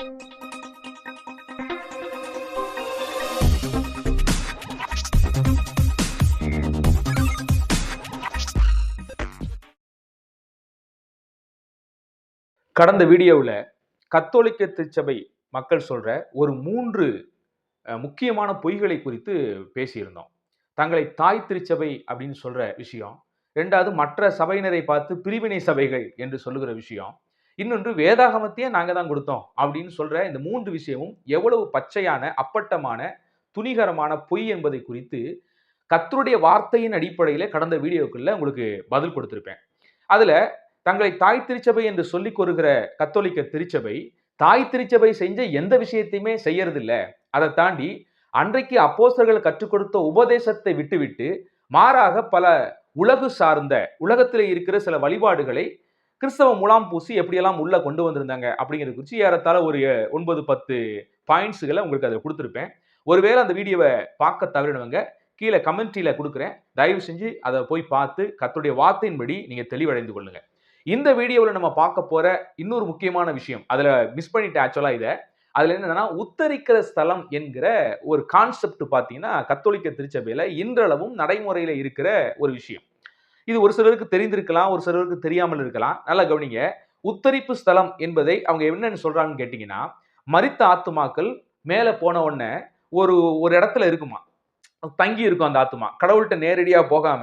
கடந்த வீடியோவில் கத்தோலிக்க திருச்சபை மக்கள் சொல்கிற ஒரு மூன்று முக்கியமான பொய்களை குறித்து பேசியிருந்தோம். தங்களை தாய் திருச்சபை அப்படின்னு சொல்கிற விஷயம். ரெண்டாவது மற்ற சபையினரை பார்த்து பிரிவினை சபைகள் என்று சொல்லுகிற விஷயம். இன்னொன்று வேதாகமத்தையே நாங்கள் தான் கொடுத்தோம் அப்படின்னு சொல்கிற இந்த மூன்று விஷயமும் எவ்வளவு பச்சையான அப்பட்டமான துணிகரமான பொய் என்பதை குறித்து கத்தருடைய வார்த்தையின் அடிப்படையில் கடந்த வீடியோக்குள்ள உங்களுக்கு பதில் கொடுத்துருப்பேன். அதில் தங்களை தாய் திருச்சபை என்று சொல்லிக் கொள்கிற கத்தோலிக்க திருச்சபை தாய் திருச்சபை செஞ்ச எந்த விஷயத்தையுமே செய்யறதில்ல. அதை தாண்டி அன்றைக்கு அப்போஸர்கள் கற்றுக் கொடுத்த உபதேசத்தை விட்டுவிட்டு மாறாக பல உலகு சார்ந்த உலகத்தில் இருக்கிற சில வழிபாடுகளை கிறிஸ்தவ முலாம் பூசி எப்படியெல்லாம் உள்ளே கொண்டு வந்திருந்தாங்க அப்படிங்கிறது குறித்து ஏறத்தாழ ஒரு ஒன்பது பத்து பாயிண்ட்ஸுகளை உங்களுக்கு அதில் கொடுத்துருப்பேன். ஒருவேளை அந்த வீடியோவை பார்க்க தவறினவங்க கீழே கமெண்ட்ரியில் கொடுக்குறேன். தயவு செஞ்சு அதை போய் பார்த்து கத்துடைய வார்த்தையின்படி நீங்கள் தெளிவடைந்து கொள்ளுங்கள் இந்த வீடியோவில் நம்ம பார்க்க போகிற இன்னொரு முக்கியமான விஷயம் அதில் மிஸ் பண்ணிட்டேன் ஆக்சுவலாக இதை. அதில் என்னென்னா உத்தரிக்கிற ஸ்தலம் என்கிற ஒரு கான்செப்ட் பார்த்தீங்கன்னா கத்தோலிக்க திருச்சபையில் இன்றளவும் நடைமுறையில் இருக்கிற ஒரு விஷயம். இது ஒரு சிலருக்கு தெரிந்திருக்கலாம் ஒரு சிலருக்கு தெரியாமல் இருக்கலாம். நல்லா கவனிங்க. உத்தரிப்பு ஸ்தலம் என்பதை அவங்க என்னன்னு சொல்றாங்கன்னு கேட்டிங்கன்னா மறித்த ஆத்துமாக்கள் மேலே போன உடனே ஒரு ஒரு இடத்துல இருக்குமா? தங்கி இருக்கும் அந்த ஆத்துமா. கடவுள்கிட்ட நேரடியாக போகாம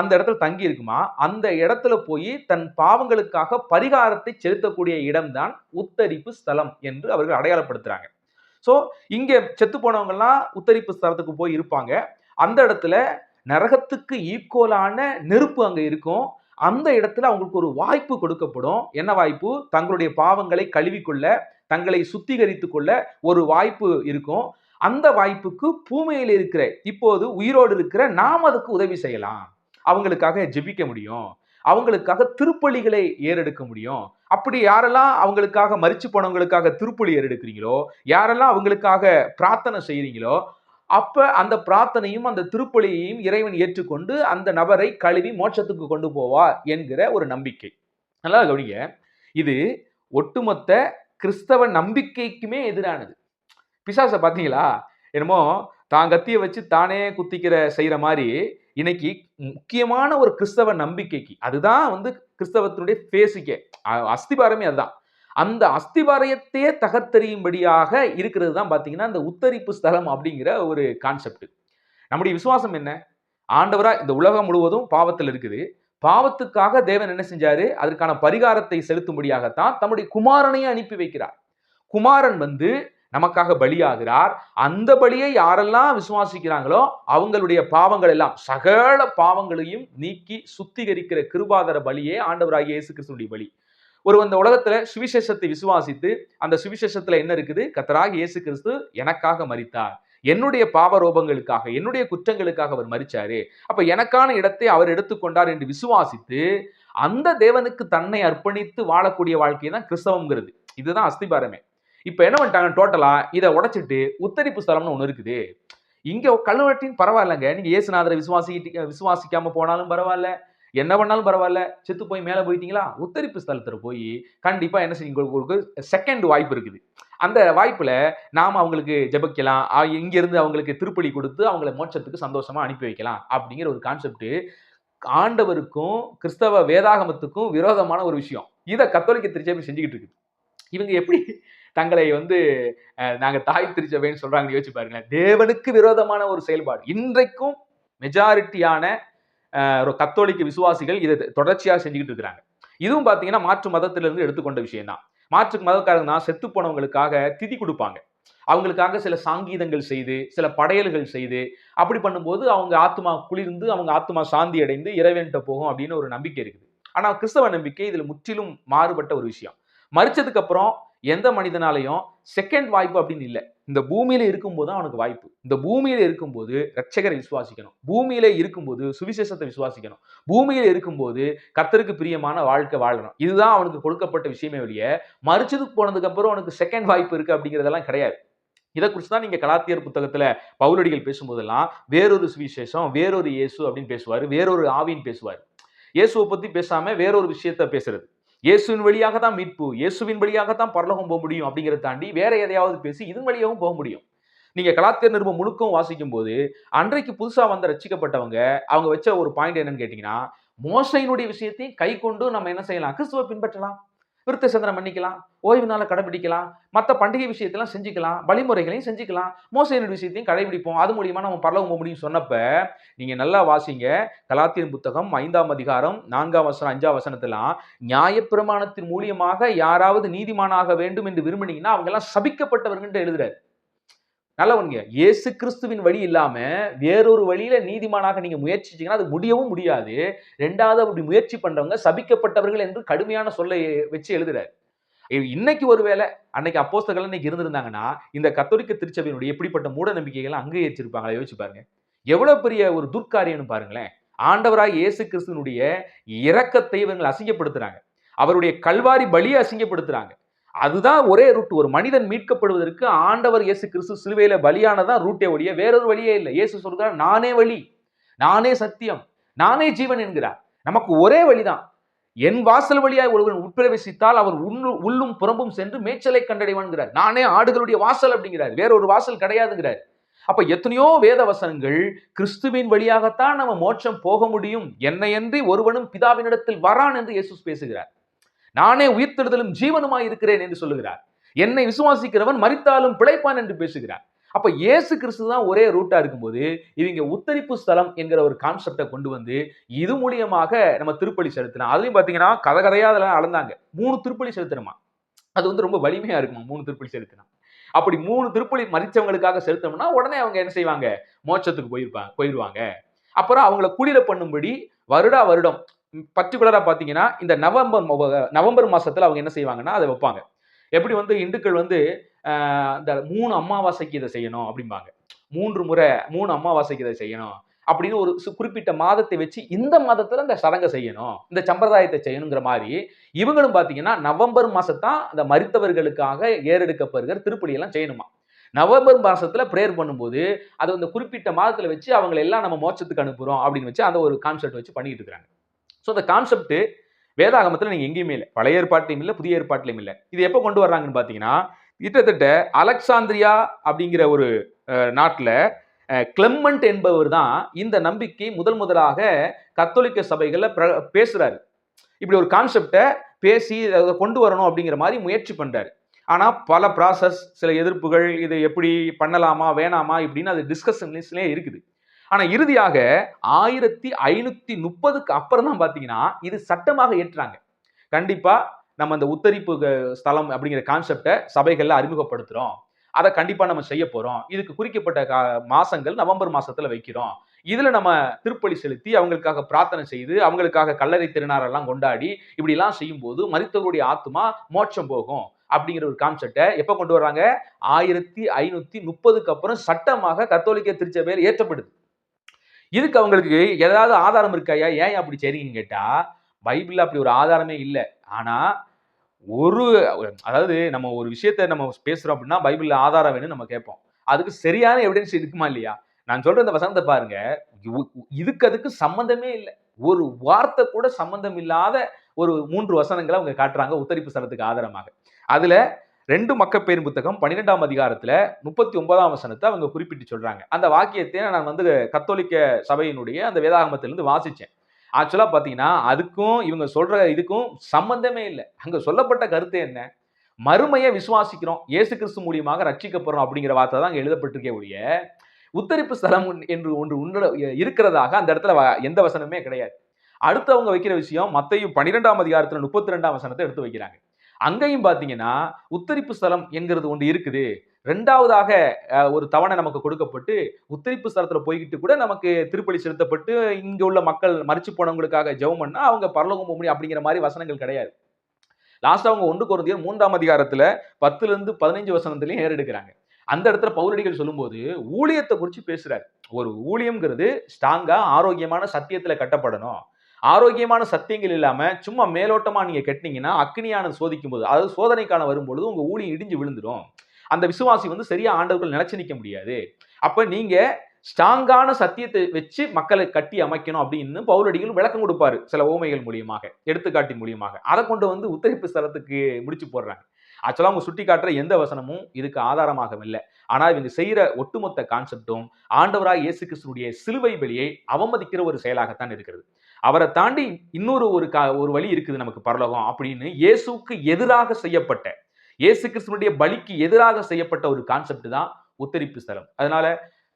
அந்த இடத்துல தங்கி இருக்குமா? அந்த இடத்துல போய் தன் பாவங்களுக்காக பரிகாரத்தை செலுத்தக்கூடிய இடம்தான் உத்தரிப்பு ஸ்தலம் என்று அவர்கள் அடையாளப்படுத்துறாங்க. ஸோ இங்கே செத்து போனவங்கெல்லாம் உத்தரிப்பு ஸ்தலத்துக்கு போய் இருப்பாங்க. அந்த இடத்துல நரகத்துக்கு ஈக்குவலான நெருப்பு அங்கே இருக்கும். அந்த இடத்துல அவங்களுக்கு ஒரு வாய்ப்பு கொடுக்கப்படும். என்ன வாய்ப்பு? தங்களுடைய பாவங்களை கழுவிக்கொள்ள தங்களை சுத்திகரித்து கொள்ள ஒரு வாய்ப்பு இருக்கும். அந்த வாய்ப்புக்கு பூமியில் இருக்கிற இப்போது உயிரோடு இருக்கிற நாம் அதுக்கு உதவி செய்யலாம். அவங்களுக்காக ஜெபிக்க முடியும். அவங்களுக்காக திருப்பலிகளை ஏறெடுக்க முடியும். அப்படி யாரெல்லாம் அவங்களுக்காக மறிச்சு போனவங்களுக்காக திருப்பலி ஏறெடுக்கிறீங்களோ யாரெல்லாம் அவங்களுக்காக பிரார்த்தனை செய்கிறீங்களோ அப்ப அந்த பிரார்த்தனையும் அந்த திருப்பலியையும் இறைவன் ஏற்றுக்கொண்டு அந்த நபரை கழுவி மோட்சத்துக்கு கொண்டு போவார் என்கிற ஒரு நம்பிக்கை. நல்லா கவனிங்க. இது ஒட்டுமொத்த கிறிஸ்தவ நம்பிக்கைக்குமே எதிரானது. பிசாசை பார்த்தீங்களா என்னமோ தான் கத்திய வச்சு தானே குத்திக்கிற செய்யற மாதிரி இன்னைக்கு முக்கியமான ஒரு கிறிஸ்தவ நம்பிக்கைக்கு அதுதான் வந்து கிறிஸ்தவத்தினுடைய பேசிக்கே அஸ்திபாரமே அதுதான். அந்த அஸ்திவாரயத்தையே தகர்த்தெறியும்படியாக இருக்கிறது தான் பார்த்தீங்கன்னா இந்த உத்தரிப்பு ஸ்தலம் அப்படிங்கிற ஒரு கான்செப்ட் நம்முடைய விசுவாசம் என்ன? ஆண்டவராக இந்த உலகம் முழுவதும் பாவத்தில் இருக்குது. பாவத்துக்காக தேவன் என்ன செஞ்சாரு? அதற்கான பரிகாரத்தை செலுத்தும்படியாகத்தான் தம்முடைய குமாரனையே அனுப்பி வைக்கிறார். குமாரன் வந்து நமக்காக பலியாகிறார். அந்த பலியை யாரெல்லாம் விசுவாசிக்கிறாங்களோ அவங்களுடைய பாவங்கள் எல்லாம் சகல பாவங்களையும் நீக்கி சுத்திகரிக்கிற கிருபாதர பலியே ஆண்டவராகிய இயேசு கிறிஸ்துடைய பலி. ஒரு இந்த உலகத்துல சுவிசேஷத்தை விசுவாசித்து அந்த சுவிசேஷத்துல என்ன இருக்குது? கத்தராக இயேசு கிறிஸ்து எனக்காக மறித்தார் என்னுடைய பாவரோபங்களுக்காக என்னுடைய குற்றங்களுக்காக அவர் மறிச்சாரு அப்ப எனக்கான இடத்தை அவர் எடுத்துக்கொண்டார் என்று விசுவாசித்து அந்த தேவனுக்கு தன்னை அர்ப்பணித்து வாழக்கூடிய வாழ்க்கையை தான் கிறிஸ்தவம்ங்கிறது. இதுதான் அஸ்திபாரமே. இப்ப என்ன பண்ணிட்டாங்க? டோட்டலா இதை உடைச்சிட்டு உத்தரிப்பு ஸ்தலம்னு ஒன்று இருக்குது. இங்க கழுவட்டின்னு பரவாயில்லைங்க. நீங்க இயேசுநாதரை விசுவாசிக்கிட்டு விசுவாசிக்காம போனாலும் பரவாயில்ல. என்ன பண்ணாலும் பரவாயில்ல. செத்து போய் மேலே போயிட்டீங்களா? உத்தரிப்பு ஸ்தலத்தில் போய் கண்டிப்பாக என்ன செய்யுங்க உங்களுக்கு செகண்ட் வாய்ப்பு இருக்குது. அந்த வாய்ப்பில் நாம் அவங்களுக்கு ஜெபிக்கலாம். இங்கேருந்து இருந்து அவங்களுக்கு திருப்பலி கொடுத்து அவங்களை மோட்சத்துக்கு சந்தோஷமாக அனுப்பி வைக்கலாம் அப்படிங்கிற ஒரு கான்செப்ட் ஆண்டவருக்கும் கிறிஸ்தவ வேதாகமத்துக்கும் விரோதமான ஒரு விஷயம். இதை கத்தோலிக்க திருச்சபை செஞ்சுக்கிட்டு இருக்குது. இவங்க எப்படி தங்களை வந்து நாங்கள் தாய் திருச்சபைன்னு சொல்கிறாங்கன்னு யோசிச்சு பாருங்களேன். தேவனுக்கு விரோதமான ஒரு செயல்பாடு. இன்றைக்கும் மெஜாரிட்டியான கத்தோலிக்க விசுவாசிகள் இதை தொடர்ச்சியாக செஞ்சுக்கிட்டு இருக்கிறாங்க. இதுவும் பார்த்தீங்கன்னா மாற்று மதத்திலிருந்து எடுத்துக்கொண்ட விஷயம் தான் மாற்று மதக்காரங்க தான் செத்து போனவங்களுக்காக திதி கொடுப்பாங்க. அவங்களுக்காக சில சாங்கீதங்கள் செய்து சில படையல்கள் செய்து அப்படி பண்ணும்போது அவங்க ஆத்மா குளிர்ந்து அவங்க ஆத்மா சாந்தி அடைந்து இறைவன்கிட்ட போகும் அப்படின்னு ஒரு நம்பிக்கை இருக்குது. ஆனால் கிறிஸ்தவ நம்பிக்கை இதில் முற்றிலும் மாறுபட்ட ஒரு விஷயம். மறிச்சதுக்கு அப்புறம் எந்த மனிதனாலையும் செகண்ட் வாய்ப்பு அப்படின்னு இல்லை. இந்த பூமியில இருக்கும்போது தான் அவனுக்கு வாய்ப்பு. இந்த பூமியில இருக்கும்போது ரட்சகரை விசுவாசிக்கணும். பூமியில இருக்கும்போது சுவிசேஷத்தை விசுவாசிக்கணும். பூமியில இருக்கும்போது கத்தருக்கு பிரியமான வாழ்க்கை வாழணும். இதுதான் அவனுக்கு கொடுக்கப்பட்ட விஷயமே ஒழிய மறிச்சதுக்கு போனதுக்கு அப்புறம் அவனுக்கு செகண்ட் வாய்ப்பு இருக்கு அப்படிங்கிறதெல்லாம் கிடையாது. இதை குறித்து தான் நீங்க கலாத்தியர் புத்தகத்துல பவுலடிகள் பேசும்போதெல்லாம் வேறொரு சுவிசேஷம் வேறொரு இயேசு அப்படின்னு பேசுவாரு வேறொரு ஆவின்னு பேசுவார். இயேசுவை பத்தி பேசாம வேறொரு விஷயத்த பேசுறது. இயேசுவின் வழியாக தான் மீட்பு இயேசுவின் வழியாக தான் பரலோகம் போக முடியும் அப்படிங்கிறத தாண்டி வேற எதையாவது பேசி இதன் வழியாகவும் போக முடியும். நீங்க கலாத்தியர் நிருபம் முழுக்கவும் வாசிக்கும் போது அன்றைக்கு புதுசா வந்த ரசிக்கப்பட்டவங்க அவங்க வச்ச ஒரு பாயிண்ட் என்னன்னு கேட்டீங்கன்னா மோசையினுடைய விஷயத்தையும் கை கொண்டு நம்ம என்ன செய்யலாம்? கிறிஸ்துவை பின்பற்றலாம். விருத்த சந்திரம் பண்ணிக்கலாம் ஓய்வு நாளை கடைபிடிக்கலாம் மற்ற பண்டிகை விஷயத்தெல்லாம் செஞ்சுக்கலாம் வழிமுறைகளையும் செஞ்சுக்கலாம் மோசடி விஷயத்தையும் கடைபிடிப்போம். அது மூலியமா நம்ம பரலோகம் முடியும் சொன்னப்ப நீங்க நல்லா வாசிங்க. கலாத்தியன் புத்தகம் ஐந்தாம் அதிகாரம் நான்காம் வசனம் அஞ்சாம் வசனத்தெல்லாம் நியாயப்பிரமாணத்தின் மூலியமாக யாராவது நீதிமானாக வேண்டும் என்று விரும்பினீங்கன்னா அவங்க எல்லாம் சபிக்கப்பட்டவர்கள் எழுதுறாரு. நல்லவனுங்க இயேசு கிறிஸ்துவின் வழி இல்லாம வேறொரு வழியில நீதிமானாக நீங்க முயற்சிச்சீங்கன்னா அது முடியவும் முடியாது. ரெண்டாவது அப்படி முயற்சி பண்றவங்க சபிக்கப்பட்டவர்கள் என்று கடுமையான சொல்லை வச்சு எழுதுறாரு. இன்னைக்கு ஒருவேளை அன்னைக்கு அப்போஸ்தர்கள் இன்னைக்கு இருந்திருந்தாங்கன்னா இந்த கத்தோலிக்க திருச்சபையினுடைய எப்படிப்பட்ட மூட நம்பிக்கைகளை அங்கீகரிச்சிருப்பாங்களா யோசிச்சு பாருங்க. எவ்வளவு பெரிய ஒரு துர்க்காரியம்னு பாருங்களேன். ஆண்டவராக இயேசு கிறிஸ்துவனுடைய இரக்கத்தை இவங்களை அசிங்கப்படுத்துறாங்க. அவருடைய கல்வாரி பலியை அசிங்கப்படுத்துறாங்க. அதுதான் ஒரே ரூட் ஒரு மனிதன் மீட்கப்படுவதற்கு ஆண்டவர் இயேசு கிறிஸ்து சிலுவையில பலியானதான் ரூட்டே ஒழிய வேறொரு வழியே இல்லை. இயேசு சொல்கிறார் நானே வழி நானே சத்தியம் நானே ஜீவன் என்கிறார். நமக்கு ஒரே வழிதான். என் வாசல் வழியாய் ஒருவன் உட்பிரவேசித்தால் அவர் உள்ளு உள்ளும் புறம்பும் சென்று மேய்ச்சலை கண்டடைவான்கிறார். நானே ஆடுகளுடைய வாசல் அப்படிங்கிறார். வேற ஒரு வாசல் கிடையாதுங்கிறார். அப்ப எத்தனையோ வேத வசனங்கள் கிறிஸ்துவின் வழியாகத்தான் நம்ம மோட்சம் போக முடியும். என்னையன்றி ஒருவனும் பிதாவினிடத்தில் வரான் என்று இயேசு பேசுகிறார். நானே உயிர்த்தெழுதலும் ஜீவனுமாய் இருக்கிறேன் என்று சொல்லுகிறார். என்னை விசுவாசிக்கிறவன் மறித்தாலும் பிழைப்பான் என்று பேசுகிறார். அப்ப இயேசு கிறிஸ்து தான் ஒரே ரூட்டா இருக்கும்போது இவங்க உத்தரிப்பு ஸ்தலம் என்கிற ஒரு கான்செப்டை கொண்டு வந்து இது மூலியமாக நம்ம திருப்பலி செலுத்தலாம் அதுலயும் பாத்தீங்கன்னா கதை கதையா அதெல்லாம் அளந்தாங்க. மூணு திருப்பலி செலுத்தணுமா? அது வந்து ரொம்ப வலிமையா இருக்குமா மூணு திருப்பலி செலுத்தினா? அப்படி மூணு திருப்பலி மறிச்சவங்களுக்காக செலுத்தணும்னா உடனே அவங்க என்ன செய்வாங்க? மோட்சத்துக்கு போயிருப்பாங்க போயிடுவாங்க அப்புறம் அவங்கள குளிர பண்ணும்படி வருடா வருடம் பர்டிகுலராக பார்த்தீங்கன்னா இந்த நவம்பர் நவம்பர் மாதத்தில் அவங்க என்ன செய்வாங்கன்னா அதை வைப்பாங்க. எப்படி வந்து இந்துக்கள் வந்து இந்த மூணு அமாவாசைக்கு இதை செய்யணும் அப்படிம்பாங்க. மூன்று முறை மூணு அமாவாசைக்கு இதை செய்யணும் அப்படின்னு ஒரு குறிப்பிட்ட மாதத்தை வச்சு இந்த மாதத்தில் இந்த சடங்கை செய்யணும் இந்த சம்பிரதாயத்தை செய்யணுங்கிற மாதிரி இவங்களும் பார்த்தீங்கன்னா நவம்பர் மாதத்தான் அந்த மறித்தவர்களுக்காக ஏறெடுக்கப்படுகிற திருப்பலியெல்லாம் செய்யணுமா? நவம்பர் மாதத்தில் ப்ரேயர் பண்ணும்போது அது அந்த குறிப்பிட்ட மாதத்தில் வச்சு அவங்களை எல்லாம் நம்ம மோட்சத்துக்கு அனுப்புகிறோம் அப்படின்னு வச்சு அந்த ஒரு கான்செப்ட் வச்சு பண்ணிட்டு இருக்காங்க ஸோ அந்த கான்செப்ட் வேதாகமத்தில் நீங்கள் எங்கேயுமே இல்லை. பழைய ஏற்பாட்டிலையும் இல்லை புதிய ஏற்பாட்டிலையும் இல்லை. இது எப்போ கொண்டு வர்றாங்கன்னு பார்த்தீங்கன்னா கிட்டத்தட்ட அலெக்சாந்திரியா அப்படிங்கிற ஒரு நாட்டில் கிளெம்மண்ட் என்பவர் தான் இந்த நம்பிக்கை முதல் முதலாக கத்தோலிக்க சபைகளில் பிர பேசுறாரு. இப்படி ஒரு கான்செப்டை பேசி அதை கொண்டு வரணும் அப்படிங்கிற மாதிரி முயற்சி பண்றாரு. ஆனால் பல ப்ராசஸ் சில எதிர்ப்புகள் இது எப்படி பண்ணலாமா வேணாமா இப்படின்னு அது டிஸ்கஷன் இருக்குது. ஆனால் இறுதியாக ஆயிரத்தி ஐநூத்தி முப்பதுக்கு அப்புறம் தான் பார்த்தீங்கன்னா இது சட்டமாக ஏற்றாங்க. கண்டிப்பா நம்ம அந்த உத்தரிப்பு ஸ்தலம் அப்படிங்கிற கான்செப்டை சபைகள்ல அறிமுகப்படுத்துறோம். அதை கண்டிப்பா நம்ம செய்ய போறோம். இதுக்கு குறிக்கப்பட்ட கா- மாசங்கள் நவம்பர் மாசத்துல வைக்கிறோம். இதுல நம்ம திருப்பலி செலுத்தி அவங்களுக்காக பிரார்த்தனை செய்து அவங்களுக்காக கல்லறை திருநாரெல்லாம் கொண்டாடி இப்படி எல்லாம் செய்யும் போது ஆத்மா மோட்சம் போகும் அப்படிங்கிற ஒரு கான்செப்டை எப்ப கொண்டு வர்றாங்க? ஆயிரத்தி ஐநூத்தி முப்பதுக்கு அப்புறம் சட்டமாக கத்தோலிக்க திருச்சபையில் ஏற்றப்படுது. இதுக்கு அவங்களுக்கு ஏதாவது ஆதாரம் இருக்காயா ஏன் அப்படி செய்றீங்கன்னு கேட்டா பைபிள்ல அப்படி ஒரு ஆதாரமே இல்லை. ஆனா ஒரு அதாவது நம்ம ஒரு விஷயத்த நம்ம பேசுறோம் அப்படின்னா பைபிள்ல ஆதாரம் வேணும்னு நம்ம கேட்போம். அதுக்கு சரியான எவிடன்ஸ் இருக்குமா இல்லையா? நான் சொல்ற இந்த வசனத்தை பாருங்க. இதுக்கு அதுக்கு சம்பந்தமே இல்லை. ஒரு வார்த்தை கூட சம்பந்தம் இல்லாத ஒரு மூன்று வசனங்களை அவங்க காட்டுறாங்க உத்தரிப்பு ஸ்தலத்துக்கு ஆதாரமாக. அதுல ரெண்டு மக்கப்பேரின் புத்தகம் பன்னிரெண்டாம் அதிகாரத்துல முப்பத்தி ஒன்பதாம் வசனத்தை அவங்க குறிப்பிட்டு சொல்றாங்க. அந்த வாக்கியத்தை நான் வந்து கத்தோலிக்க சபையினுடைய அந்த வேதாகமத்திலிருந்து வாசிச்சேன். ஆக்சுவலா பாத்தீங்கன்னா அதுக்கும் இவங்க சொல்ற இதுக்கும் சம்பந்தமே இல்லை. அங்க சொல்லப்பட்ட கருத்து என்ன? மறுமையை விசுவாசிக்கிறோம் இயேசு கிறிஸ்து மூலியமாக ரட்சிக்கப்படுறோம் அப்படிங்கிற வார்த்தை தான் அங்கே எழுதப்பட்டிருக்கே ஒழிய உத்தரிப்பு ஸ்தலம் என்று ஒன்று உண்ட இருக்கிறதாக அந்த இடத்துல வ- எந்த வசனமே கிடையாது. அடுத்து அவங்க வைக்கிற விஷயம் மத்தையும் பன்னிரெண்டாம் அதிகாரத்தில் முப்பத்தி ரெண்டாம் வசனத்தை எடுத்து வைக்கிறாங்க. அங்கேயும் பார்த்தீங்கன்னா உத்தரிப்பு ஸ்தலம் என்கிறது ஒன்று இருக்குது. ரெண்டாவதாக ஒரு தவணை நமக்கு கொடுக்கப்பட்டு உத்தரிப்பு ஸ்தலத்தில் போய்கிட்டு கூட நமக்கு திருப்பலி செலுத்தப்பட்டு இங்கே உள்ள மக்கள் மறிச்சு போனவங்களுக்காக ஜெபம் பண்ணால் அவங்க பரலோகம் போக முடியும் அப்படிங்கிற மாதிரி வசனங்கள் கிடையாது. லாஸ்ட் அவங்க ஒன்று குறைந்தியர் மூன்றாம் அதிகாரத்தில் பத்துலேருந்து பதினஞ்சு வசனத்துலேயும் ஏறெடுக்கிறாங்க அந்த இடத்துல பௌரடிகள் சொல்லும்போது ஊழியத்தை குறித்து பேசுகிறார் ஒரு ஊழியம்ங்கிறது ஸ்ட்ராங்காக ஆரோக்கியமான சத்தியத்தில் கட்டப்படணும். ஆரோக்கியமான சத்தியங்கள் இல்லாமல் சும்மா மேலோட்டமாக நீங்கள் கட்டினீங்கன்னா அக்னியானது சோதிக்கும் போது அதாவது சோதனைக்கான வரும்பொழுது உங்கள் ஊழியம் இடிஞ்சு விழுந்துடும். அந்த விசுவாசி வந்து சரியா ஆண்டவர்கள் நிலைச்சு நிற்க முடியாது. அப்போ நீங்கள் ஸ்ட்ராங்கான சத்தியத்தை வச்சு மக்களை கட்டி அமைக்கணும் அப்படின்னு பௌரடிகள் விளக்கம் கொடுப்பாரு சில ஓமைகள் மூலியமாக எடுத்துக்காட்டின் மூலியமாக. அதை கொண்டு வந்து உத்தரிப்பு ஸ்தலத்துக்கு முடிச்சு போடுறாங்க. ஆக்சுவலாக அவங்க சுட்டி காட்டுற எந்த வசனமும் இதுக்கு ஆதாரமாக இல்லை. ஆனால் இவங்க செய்கிற ஒட்டுமொத்த கான்செப்டும் ஆண்டவராக இயேசு கிறிஸ்துனுடைய சிலுவை வெளியை அவமதிக்கிற ஒரு செயலாகத்தான் இருக்கிறது. அவரை தாண்டி இன்னொரு ஒரு கா ஒரு வழி இருக்குது நமக்கு பரலோகம் அப்படின்னு இயேசுக்கு எதிராக செய்யப்பட்ட இயேசு கிறிஸ்துவனுடைய பலிக்கு எதிராக செய்யப்பட்ட ஒரு கான்செப்ட் தான் உத்தரிப்பு ஸ்தலம். அதனால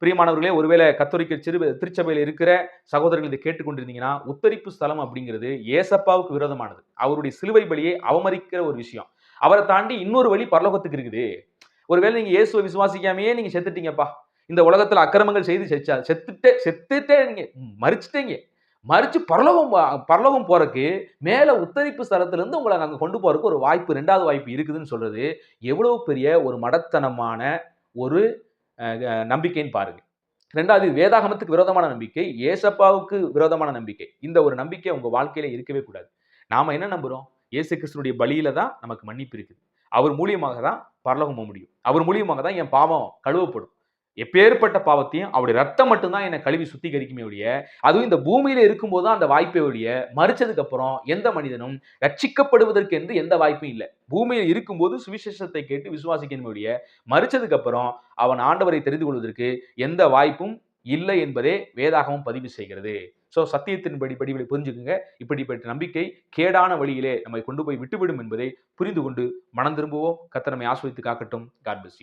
பிரியமானவர்களே ஒருவேளை கத்தோலிக்க சிறு திருச்சபையில் இருக்கிற சகோதரர்கள் இதை கேட்டுக்கொண்டிருந்தீங்கன்னா உத்தரிப்பு ஸ்தலம் அப்படிங்கிறது ஏசப்பாவுக்கு விரோதமானது. அவருடைய சிலுவை பலியை அவமதிக்கிற ஒரு விஷயம். அவரை தாண்டி இன்னொரு வழி பரலோகத்துக்கு இருக்குது. ஒருவேளை நீங்க இயேசுவை விசுவாசிக்காமையே நீங்க செத்துட்டீங்கப்பா. இந்த உலகத்துல அக்கிரமங்கள் செய்து செச்சா செத்துட்டே செத்துட்டே நீங்க மறிச்சிட்டீங்க. மறிச்சு பரலோகம் பரலோகம் போகிறக்கு மேலே உத்தரிப்பு ஸ்தலத்துலேருந்து உங்களை அங்கே கொண்டு போகிறதுக்கு ஒரு வாய்ப்பு ரெண்டாவது வாய்ப்பு இருக்குதுன்னு சொல்கிறது எவ்வளோ பெரிய ஒரு மடத்தனமான ஒரு நம்பிக்கைன்னு பாருங்கள் ரெண்டாவது வேதாகமத்துக்கு விரோதமான நம்பிக்கை ஏசப்பாவுக்கு விரோதமான நம்பிக்கை. இந்த ஒரு நம்பிக்கை உங்கள் வாழ்க்கையில் இருக்கவே கூடாது. நாம் என்ன நம்புகிறோம் இயேசு கிருஷ்ணனுடைய பலியில தான் நமக்கு மன்னிப்பு இருக்குது. அவர் மூலியமாக தான் பரலோகம் போக முடியும். அவர் மூலியமாக தான் என் பாவம் கழுவப்படும். எப்பேற்பட்ட பாவத்தையும் அவருடைய ரத்தம் மட்டும்தான் என்னை கழுவி சுத்திகரிக்குமே ஒழிய அதுவும் இந்த பூமியில இருக்கும்போது தான் அந்த வாய்ப்பை ஒழிய மறிச்சதுக்கு அப்புறம் எந்த மனிதனும் ரட்சிக்கப்படுவதற்கு என்று எந்த வாய்ப்பும் இல்லை. பூமியில் இருக்கும்போது சுவிசேஷத்தை கேட்டு விசுவாசிக்கணும் ஒழிய மறிச்சதுக்கு அப்புறம் அவன் ஆண்டவரை தெரிந்து கொள்வதற்கு எந்த வாய்ப்பும் இல்லை என்பதே வேதாகமும் பதிவு செய்கிறது. ஸோ சத்தியத்தின்படி படிகளை புரிஞ்சுக்குங்க. இப்படிப்பட்ட நம்பிக்கை கேடான வழியிலே நம்மை கொண்டு போய் விட்டுவிடும் என்பதை புரிந்து கொண்டு மனம் திரும்புவோம். கத்தனமை ஆஸ்வதித்து காக்கட்டும். God bless